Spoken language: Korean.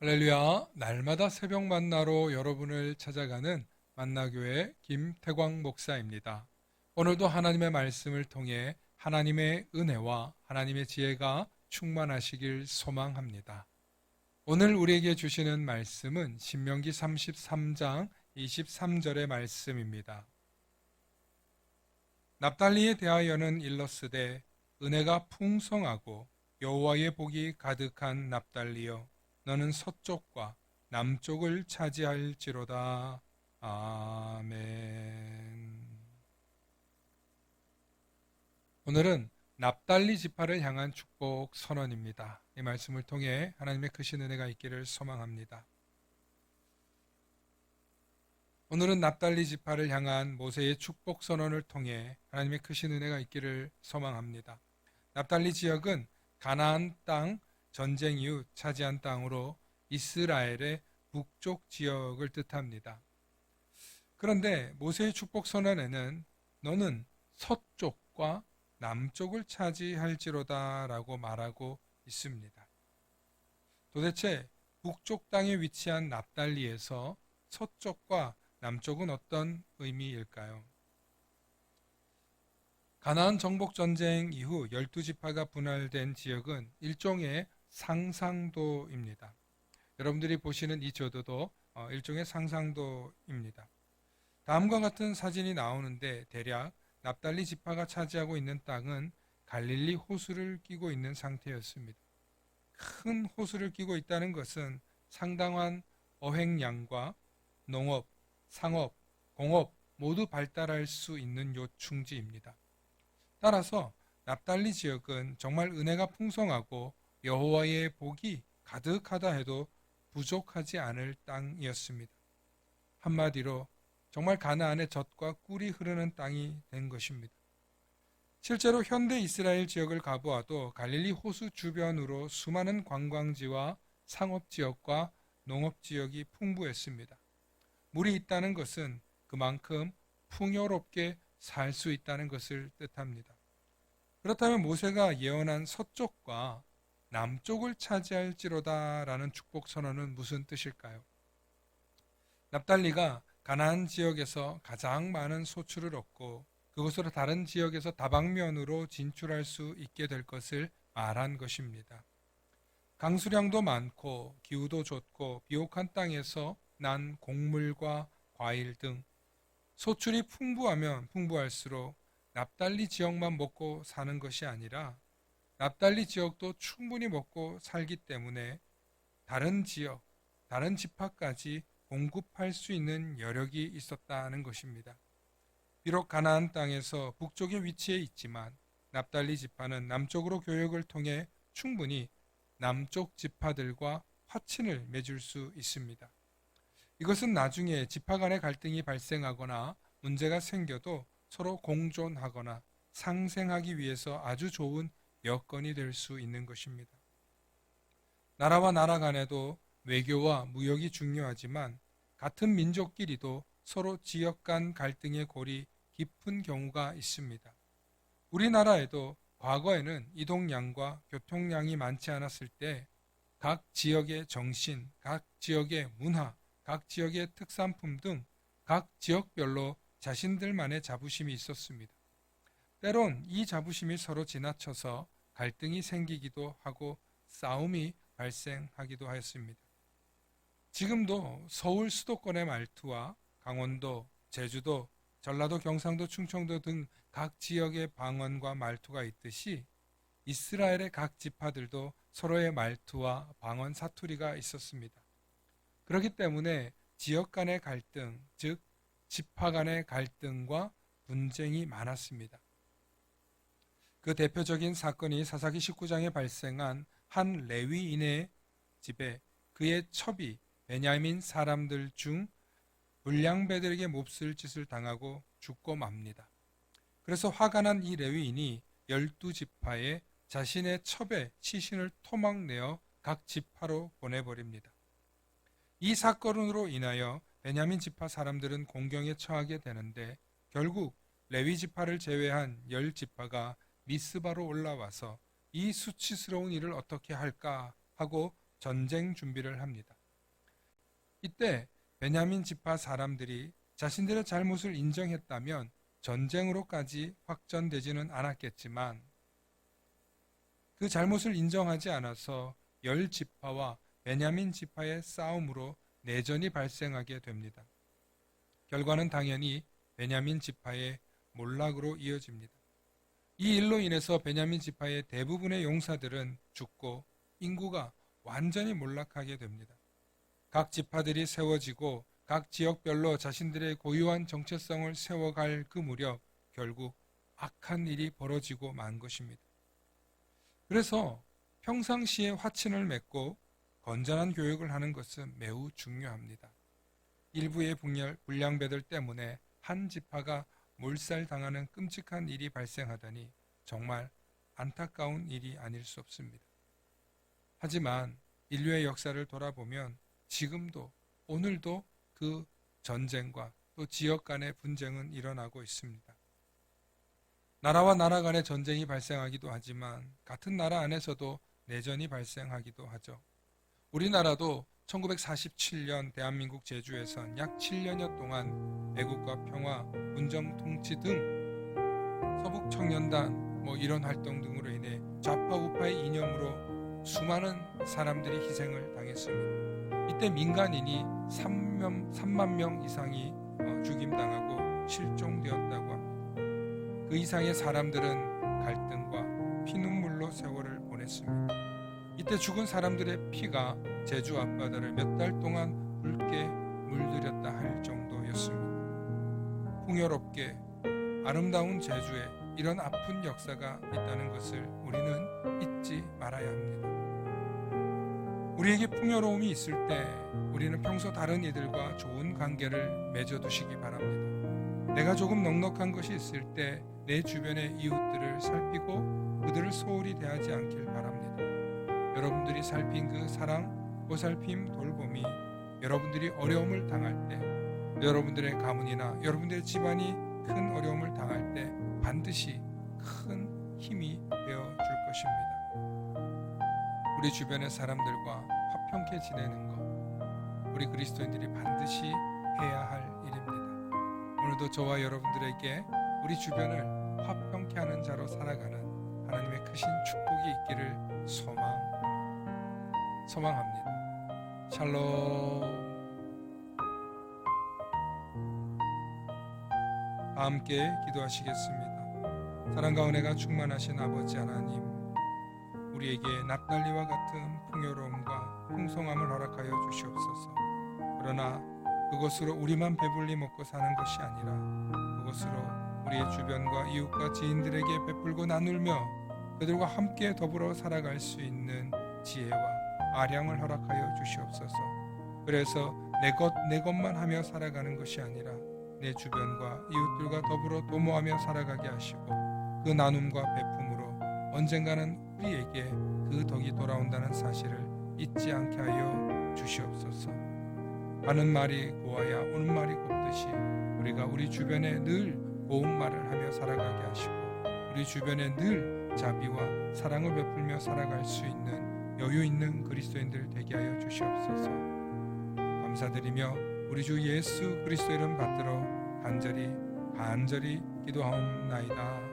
할렐루야, 날마다 새벽 만나로 여러분을 찾아가는 만나교회 김태광 목사입니다. 오늘도 하나님의 말씀을 통해 하나님의 은혜와 하나님의 지혜가 충만하시길 소망합니다. 오늘 우리에게 주시는 말씀은 신명기 33장 23절의 말씀입니다. 납달리에 대하여는 일러스되 은혜가 풍성하고 여호와의 복이 가득한 납달리여 너는 서쪽과 남쪽을 차지할지로다. 아멘. 오늘은 납달리 지파를 향한 축복 선언입니다. 이 말씀을 통해 하나님의 크신 은혜가 있기를 소망합니다. 오늘은 납달리 지파를 향한 모세의 축복 선언을 통해 하나님의 크신 은혜가 있기를 소망합니다. 납달리 지역은 가나안 땅 전쟁 이후 차지한 땅으로 이스라엘의 북쪽 지역을 뜻합니다. 그런데 모세의 축복 선언에는 너는 서쪽과 남쪽을 차지할지로다라고 말하고 있습니다. 도대체 북쪽 땅에 위치한 납달리에서 서쪽과 남쪽은 어떤 의미일까요? 가나안 정복 전쟁 이후 열두 지파가 분할된 지역은 일종의 상상도입니다. 여러분들이 보시는 이 저도도 어, 일종의 상상도입니다. 다음과 같은 사진이 나오는데 대략 납달리 지파가 차지하고 있는 땅은 갈릴리 호수를 끼고 있는 상태였습니다. 큰 호수를 끼고 있다는 것은 상당한 어획량과 농업, 상업, 공업 모두 발달할 수 있는 요충지입니다. 따라서 납달리 지역은 정말 은혜가 풍성하고 여호와의 복이 가득하다 해도 부족하지 않을 땅이었습니다. 한마디로 정말 가나안의 젖과 꿀이 흐르는 땅이 된 것입니다. 실제로 현대 이스라엘 지역을 가보아도 갈릴리 호수 주변으로 수많은 관광지와 상업 지역과 농업 지역이 풍부했습니다. 물이 있다는 것은 그만큼 풍요롭게 살 수 있다는 것을 뜻합니다. 그렇다면 모세가 예언한 서쪽과 남쪽을 차지할지로다라는 축복 선언은 무슨 뜻일까요? 납달리가 가나안 지역에서 가장 많은 소출을 얻고 그곳으로 다른 지역에서 다방면으로 진출할 수 있게 될 것을 말한 것입니다. 강수량도 많고 기후도 좋고 비옥한 땅에서 난 곡물과 과일 등 소출이 풍부하면 풍부할수록 납달리 지역만 먹고 사는 것이 아니라 납달리 지역도 충분히 먹고 살기 때문에 다른 지역, 다른 지파까지 공급할 수 있는 여력이 있었다는 것입니다. 비록 가나안 땅에서 북쪽에 위치해 있지만 납달리 지파는 남쪽으로 교역을 통해 충분히 남쪽 지파들과 화친을 맺을 수 있습니다. 이것은 나중에 지파 간의 갈등이 발생하거나 문제가 생겨도 서로 공존하거나 상생하기 위해서 아주 좋은 여건이 될 수 있는 것입니다. 나라와 나라 간에도 외교와 무역이 중요하지만 같은 민족끼리도 서로 지역 간 갈등의 골이 깊은 경우가 있습니다. 우리나라에도 과거에는 이동량과 교통량이 많지 않았을 때 각 지역의 정신, 각 지역의 문화, 각 지역의 특산품 등 각 지역별로 자신들만의 자부심이 있었습니다. 때론 이 자부심이 서로 지나쳐서 갈등이 생기기도 하고 싸움이 발생하기도 하였습니다. 지금도 서울 수도권의 말투와 강원도, 제주도, 전라도, 경상도, 충청도 등 각 지역의 방언과 말투가 있듯이 이스라엘의 각 지파들도 서로의 말투와 방언 사투리가 있었습니다. 그렇기 때문에 지역 간의 갈등, 즉 지파 간의 갈등과 분쟁이 많았습니다. 그 대표적인 사건이 사사기 19장에 발생한 한 레위인의 집에 그의 첩이 베냐민 사람들 중 불량배들에게 몹쓸 짓을 당하고 죽고 맙니다. 그래서 화가 난 이 레위인이 열두 지파에 자신의 첩의 시신을 토막내어 각 지파로 보내버립니다. 이 사건으로 인하여 베냐민 지파 사람들은 공경에 처하게 되는데 결국 레위 지파를 제외한 열 지파가 미스바로 올라와서 이 수치스러운 일을 어떻게 할까 하고 전쟁 준비를 합니다. 이때 베냐민 지파 사람들이 자신들의 잘못을 인정했다면 전쟁으로까지 확전되지는 않았겠지만 그 잘못을 인정하지 않아서 열 지파와 베냐민 지파의 싸움으로 내전이 발생하게 됩니다. 결과는 당연히 베냐민 지파의 몰락으로 이어집니다. 이 일로 인해서 베냐민 지파의 대부분의 용사들은 죽고 인구가 완전히 몰락하게 됩니다. 각 지파들이 세워지고 각 지역별로 자신들의 고유한 정체성을 세워갈 그 무렵 결국 악한 일이 벌어지고 만 것입니다. 그래서 평상시에 화친을 맺고 건전한 교육을 하는 것은 매우 중요합니다. 일부의 분열, 불량배들 때문에 한 지파가 몰살 당하는 끔찍한 일이 발생하다니 정말 안타까운 일이 아닐 수 없습니다. 하지만 인류의 역사를 돌아보면 지금도 오늘도 그 전쟁과 또 지역 간의 분쟁은 일어나고 있습니다. 나라와 나라 간의 전쟁이 발생하기도 하지만 같은 나라 안에서도 내전이 발생하기도 하죠. 우리나라도 1947년 대한민국 제주에선 약 7년여 동안 애국과 평화, 문정 통치 등 서북 청년단 뭐 이런 활동 등으로 인해 좌파 우파의 이념으로 수많은 사람들이 희생을 당했습니다. 이때 민간인이 3만, 3만 명 이상이 어, 죽임당하고 실종되었다고 합니다. 그 이상의 사람들은 갈등과 피눈물로 세월을 보냈습니다. 이때 죽은 사람들의 피가 제주 앞바다를 몇 달 동안 붉게 물들였다 할 정도였습니다. 풍요롭게 아름다운 제주에 이런 아픈 역사가 있다는 것을 우리는 잊지 말아야 합니다. 우리에게 풍요로움이 있을 때 우리는 평소 다른 이들과 좋은 관계를 맺어두시기 바랍니다. 내가 조금 넉넉한 것이 있을 때 내 주변의 이웃들을 살피고 그들을 소홀히 대하지 않길 바랍니다. 여러분들이 살핀 그 사랑, 보살핌, 돌봄이 여러분들이 어려움을 당할 때, 여러분들의 가문이나 여러분들의 집안이 큰 어려움을 당할 때 반드시 큰 힘이 되어 줄 것입니다. 우리 주변의 사람들과 화평케 지내는 것, 우리 그리스도인들이 반드시 해야 할 일입니다. 오늘도 저와 여러분들에게 우리 주변을 화평케 하는 자로 살아가는 하나님의 크신 축복이 있기를 소망 소망합니다. 샬롬. 다 함께 기도하시겠습니다. 사랑과 은혜가 충만하신 아버지 하나님, 우리에게 납달리와 같은 풍요로움과 풍성함을 허락하여 주시옵소서. 그러나 그것으로 우리만 배불리 먹고 사는 것이 아니라 그것으로 우리의 주변과 이웃과 지인들에게 베풀고 나눌며 그들과 함께 더불어 살아갈 수 있는 지혜와 아량을 허락하여 주시옵소서. 그래서 내 것, 내 것만 하며 살아가는 것이 아니라 내 주변과 이웃들과 더불어 도모하며 살아가게 하시고 그 나눔과 베품으로 언젠가는 우리에게 그 덕이 돌아온다는 사실을 잊지 않게 하여 주시옵소서. 가는 말이 고와야 오는 말이 곱듯이 우리가 우리 주변에 늘 고운 말을 하며 살아가게 하시고 우리 주변에 늘 자비와 사랑을 베풀며 살아갈 수 있는 여유 있는 그리스도인들 되게 하여 주시옵소서. 감사드리며 우리 주 예수 그리스도 이름 받들어 간절히 간절히 기도하옵나이다.